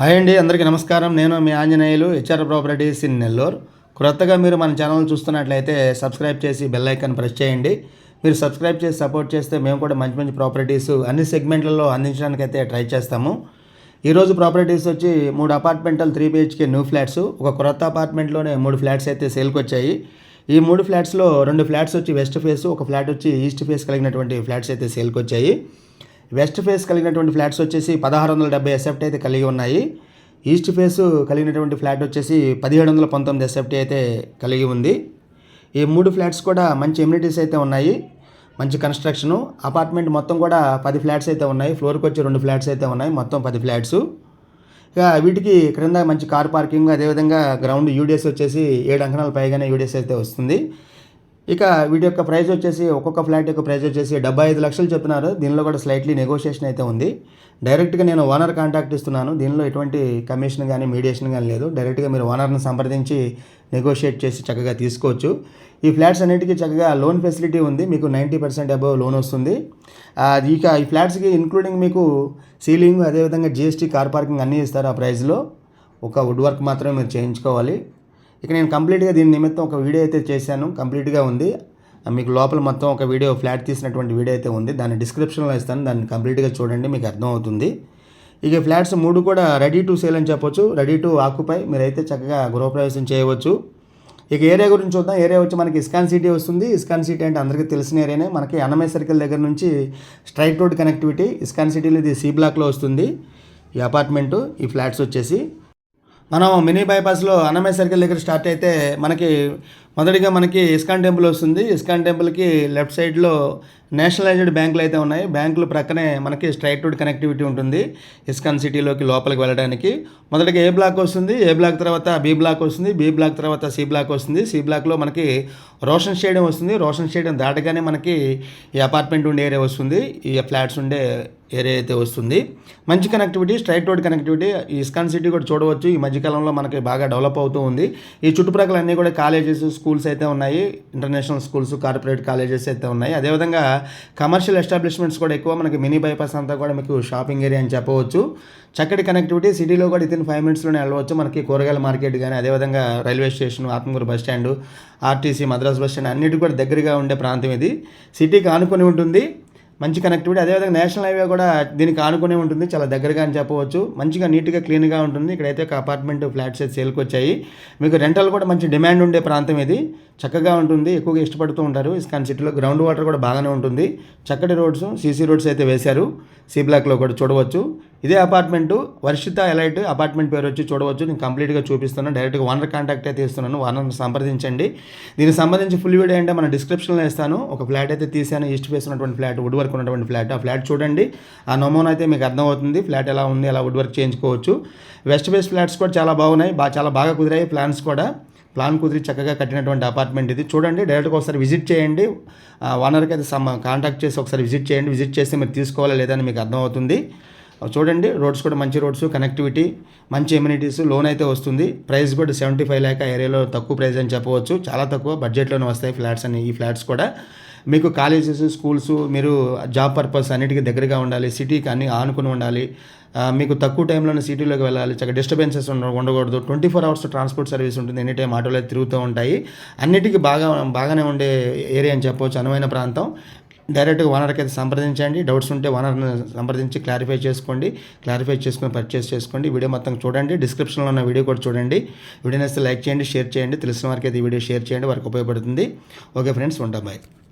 Hi అండి అందరికీ నమస్కారం. నేను మీ Anjaneyulu HR properties in Nellore క్రొత్తగా మీరు మన ఛానల్ చూస్తున్నట్లయితే సబ్స్క్రైబ్ చేసి బెల్ ఐకాన్ ప్రెస్ చేయండి. మీరు సబ్స్క్రైబ్ చేసి సపోర్ట్ చేస్తే మేము కూడా మంచి మంచి ప్రాపర్టీస్ అన్ని సెగ్మెంట్లలో అందించడానికి అయితే ట్రై చేస్తాము ఈరోజు ప్రాపర్టీస్ వచ్చి మూడు అపార్ట్మెంటల్ త్రీ బిహెచ్కే న్యూ ఫ్లాట్స్ ఒక క్రొత్త అపార్ట్మెంట్లోనే మూడు ఫ్లాట్స్ అయితే సేల్కి వచ్చాయి ఈ మూడు ఫ్లాట్స్లో రెండు ఫ్లాట్స్ వచ్చి వెస్ట్ ఫేస్ ఒక ఫ్లాట్ వచ్చి ఈస్ట్ ఫేస్ కలిగినటువంటి ఫ్లాట్స్ అయితే సేల్కి వచ్చాయి వెస్ట్ ఫేస్ కలిగినటువంటి ఫ్లాట్స్ వచ్చేసి పదహారు వందల డెబ్బై ఎస్ఎఫ్టీ అయితే కలిగి ఉన్నాయి. ఈస్ట్ ఫేస్ కలిగినటువంటి ఫ్లాట్ వచ్చేసి పదిహేడు వందల పంతొమ్మిది ఎస్ఎఫ్టీ అయితే కలిగి ఉంది. ఈ మూడు ఫ్లాట్స్ కూడా మంచి ఎమ్యూనిటీస్ అయితే ఉన్నాయి. మంచి కన్స్ట్రక్షను అపార్ట్మెంట్ మొత్తం కూడా పది ఫ్లాట్స్ అయితే ఉన్నాయి. ఫ్లోర్కి వచ్చి రెండు ఫ్లాట్స్ అయితే ఉన్నాయి. మొత్తం పది ఫ్లాట్స్. ఇక వీటికి క్రింద మంచి కార్ పార్కింగ్ అదేవిధంగా గ్రౌండ్ యూడిఎస్ వచ్చేసి ఏడు అంకణాలు పైగానే యూడిఎస్ అయితే వస్తుంది. ఇక వీటి యొక్క ప్రైస్ వచ్చేసి ఒక్కొక్క ఫ్లాట్ యొక్క ప్రైస్ వచ్చేసి డెబ్బై ఐదు లక్షలు చెప్తున్నారు దీనిలో కూడా స్లైట్లీ నెగోషియేషన్ అయితే ఉంది. డైరెక్ట్గా నేను ఓనర్ కాంటాక్ట్ ఇస్తున్నాను. దీనిలో ఎటువంటి కమిషన్ కానీ మీడియేషన్ కానీ లేదు. డైరెక్ట్గా మీరు ఓనర్ని సంప్రదించి నెగోషియేట్ చేసి చక్కగా తీసుకోవచ్చు. ఈ ఫ్లాట్స్ అన్నిటికీ చక్కగా లోన్ ఫెసిలిటీ ఉంది. మీకు నైంటీ పర్సెంట్ అబవ్ లోన్ వస్తుంది. ఇక ఈ ఫ్లాట్స్కి ఇంక్లూడింగ్ మీకు సీలింగ్ అదేవిధంగా జిఎస్టీ కార్ పార్కింగ్ అన్నీ ఇస్తారు ఆ ప్రైస్లో ఒక వుడ్ వర్క్ మాత్రమే మీరు చేయించుకోవాలి. ఇక నేను కంప్లీట్గా దీని నిమిత్తం ఒక వీడియో అయితే చేశాను. కంప్లీట్గా ఉంది. మీకు లోపల మొత్తం ఒక వీడియో ఫ్లాట్ తీసినటువంటి వీడియో అయితే ఉంది. దాన్ని డిస్క్రిప్షన్లో ఇస్తాను. దాన్ని కంప్లీట్గా చూడండి మీకు అర్థమవుతుంది. ఇక ఫ్లాట్స్ మూడు కూడా రెడీ టు సేల్ అని చెప్పొచ్చు. రెడీ టు ఆక్యుపై మీరైతే చక్కగా గృహప్రవేశం చేయవచ్చు. ఇక ఏరియా గురించి చూద్దాం. ఏరియా వచ్చి మనకి ఇస్కాన్ సిటీ వస్తుంది. ఇస్కాన్ సిటీ అంటే అందరికీ తెలిసిన ఏరియానే. మనకి అన్నమయ్య సర్కిల్ దగ్గర నుంచి స్ట్రైట్ రోడ్ కనెక్టివిటీ. ఇస్కాన్ సిటీలో ఇది సి బ్లాక్లో వస్తుంది. ఈ అపార్ట్మెంటు ఈ ఫ్లాట్స్ వచ్చేసి. మనం మినీ బైపాస్లో అన్నమయ్య సర్కిల్ దగ్గర స్టార్ట్ అయితే మనకి మొదటిగా మనకి ఇస్కాన్ టెంపుల్ వస్తుంది. ఇస్కాన్ టెంపుల్కి లెఫ్ట్ సైడ్లో నేషనలైజ్డ్ బ్యాంకులు అయితే ఉన్నాయి. బ్యాంకులు ప్రక్కనే మనకి స్ట్రైట్ రోడ్ కనెక్టివిటీ ఉంటుంది. ఇస్కాన్ సిటీలోకి లోపలికి వెళ్ళడానికి. మొదటిగా ఏ బ్లాక్ వస్తుంది? ఏ బ్లాక్ తర్వాత బి బ్లాక్ వస్తుంది? బి బ్లాక్ తర్వాత సి బ్లాక్ వస్తుంది. సి బ్లాక్లో మనకి రోషన్ స్టేడియం వస్తుంది. రోషన్ స్టేడియం దాటగానే మనకి ఈ అపార్ట్మెంట్ ఉండే ఏరియా వస్తుంది. ఈ ఫ్లాట్స్ ఉండే ఏరియా అయితే వస్తుంది. మంచి కనెక్టివిటీ స్ట్రైట్ రోడ్ కనెక్టివిటీ. ఈ ఇస్కాన్ సిటీ కూడా చూడవచ్చు. ఈ మధ్యకాలంలో మనకి బాగా డెవలప్ అవుతూ ఉంది. ఈ చుట్టుప్రక్కల అన్నీ కూడా కాలేజెస్ స్కూల్స్ అయితే ఉన్నాయి ఇంటర్నేషనల్ స్కూల్స్ కార్పొరేట్ కాలేజెస్ అయితే ఉన్నాయి. అదేవిధంగా కమర్షియల్ ఎస్టాబ్లిష్మెంట్స్ కూడా ఎక్కువ మనకి మినీ బైపాస్ అంతా కూడా మీకు షాపింగ్ ఏరియా అని చెప్పవచ్చు. చక్కటి కనెక్టివిటీ సిటీలో కూడా ఇతిన్ ఫైవ్ మినిట్స్లోనే వెళ్ళవచ్చు. మనకి కూరగాయల మార్కెట్ కానీ అదేవిధంగా railway station Atmakur bus stand RTC Madras bus stand అన్నిటి కూడా దగ్గరగా ఉండే ప్రాంతం ఇది. సిటీకి ఆనుకొని ఉంటుంది. మంచి కనెక్టివిటీ అదేవిధంగా నేషనల్ హైవే కూడా దీనికి ఆనుకునే ఉంటుంది. చాలా దగ్గరగా అని చెప్పవచ్చు. మంచిగా నీట్గా క్లీన్గా ఉంటుంది. ఇక్కడైతే ఒక అపార్ట్మెంట్ ఫ్లాట్స్ అయితే సేల్కి వచ్చాయి. మీకు రెంటల్ కూడా మంచి డిమాండ్ ఉండే ప్రాంతం ఇది. చక్కగా ఉంటుంది. ఎక్కువగా ఇష్టపడుతూ ఉంటారు. ఇస్కాన్ సిటీలో గ్రౌండ్ వాటర్ కూడా బాగానే ఉంటుంది. చక్కటి రోడ్స్ సీసీ రోడ్స్ అయితే వేశారు. సి బ్లాక్లో కూడా చూడవచ్చు. ఇదే అపార్ట్మెంటు వర్షిత ఎలైట్ అపార్ట్మెంట్ పేరు వచ్చి చూడవచ్చు. నేను కంప్లీట్గా చూపిస్తున్నాను. డైరెక్ట్గా ఓనర్ కాంటాక్ట్ అయితే ఇస్తున్నాను. ఓనర్ని సంప్రదించండి. దీనికి సంబంధించి ఫుల్ వీడియో అంటే మన డిస్క్రిప్షన్లో ఇస్తాను. ఒక ఫ్లాట్ అయితే తీసాను ఈస్ట్ ఫేస్ ఉన్నటువంటి ఫ్లాట్ వుడ్ వర్క్ ఉన్నటువంటి ఫ్లాట్. ఆ ఫ్లాట్ చూడండి. ఆ నమూనా అయితే మీకు అర్థమవుతుంది. ఫ్లాట్ ఎలా ఉంది ఎలా వుడ్ వర్క్ చేయించుకోవచ్చు. వెస్ట్ ఫేస్ ఫ్లాట్స్ కూడా చాలా బాగున్నాయి. బాగా చాలా బాగా కుదిరాయి ప్లాన్స్ కూడా. ప్లాన్ కుదిరి చక్కగా కట్టినటువంటి అపార్ట్మెంట్ ఇది. చూడండి డైరెక్ట్గా ఒకసారి విజిట్ చేయండి. ఓనర్కి అయితే సమ్ కాంటాక్ట్ చేసి ఒకసారి విజిట్ చేయండి. విజిట్ చేస్తే మీరు తీసుకోవాలా లేదని మీకు అర్థమవుతుంది. చూడండి రోడ్స్ కూడా మంచి రోడ్స్ కనెక్టివిటీ మంచి ఎమ్యూనిటీస్ లోన్ అయితే వస్తుంది. ప్రైస్ కూడా సెవెంటీ ఫైవ్ ల్యాక్ ఏరియాలో తక్కువ ప్రైస్ అని చెప్పవచ్చు. చాలా తక్కువ బడ్జెట్లోనే వస్తాయి ఫ్లాట్స్ అని ఈ ఫ్లాట్స్ కూడా. మీకు కాలేజెస్ స్కూల్స్ మీరు జాబ్ పర్పస్ అన్నిటికీ దగ్గరగా ఉండాలి సిటీకి అన్ని ఆనుకుని ఉండాలి. మీకు తక్కువ టైంలోనే సిటీలోకి వెళ్ళాలి. చక్కగా డిస్టర్బెన్సెస్ ఉండకూడదు. Twenty four hours transport service ఉంటుంది. ఎనీ టైం ఆటోలో తిరుగుతూ ఉంటాయి. అన్నిటికీ బాగా బాగానే ఉండే ఏరియా అని చెప్పవచ్చు. అనువైన ప్రాంతం. డైరెక్ట్గా ఓనర్కి అయితే సంప్రదించండి. డౌట్స్ ఉంటే ఓనర్ని సంప్రదించి క్లారిఫై చేసుకోండి. క్లారిఫై చేసుకుని పర్చేస్ చేసుకోండి. వీడియో మొత్తం చూడండి. డిస్క్రిప్షన్లో ఉన్న వీడియో కూడా చూడండి. వీడియో నచ్చితే లైక్ చేయండి షేర్ చేయండి. తెలిసిన వారికి అయితే ఈ వీడియో షేర్ చేయండి. వారికి ఉపయోగపడుతుంది. ఓకే ఫ్రెండ్స్ ఉంటాం బాయ్.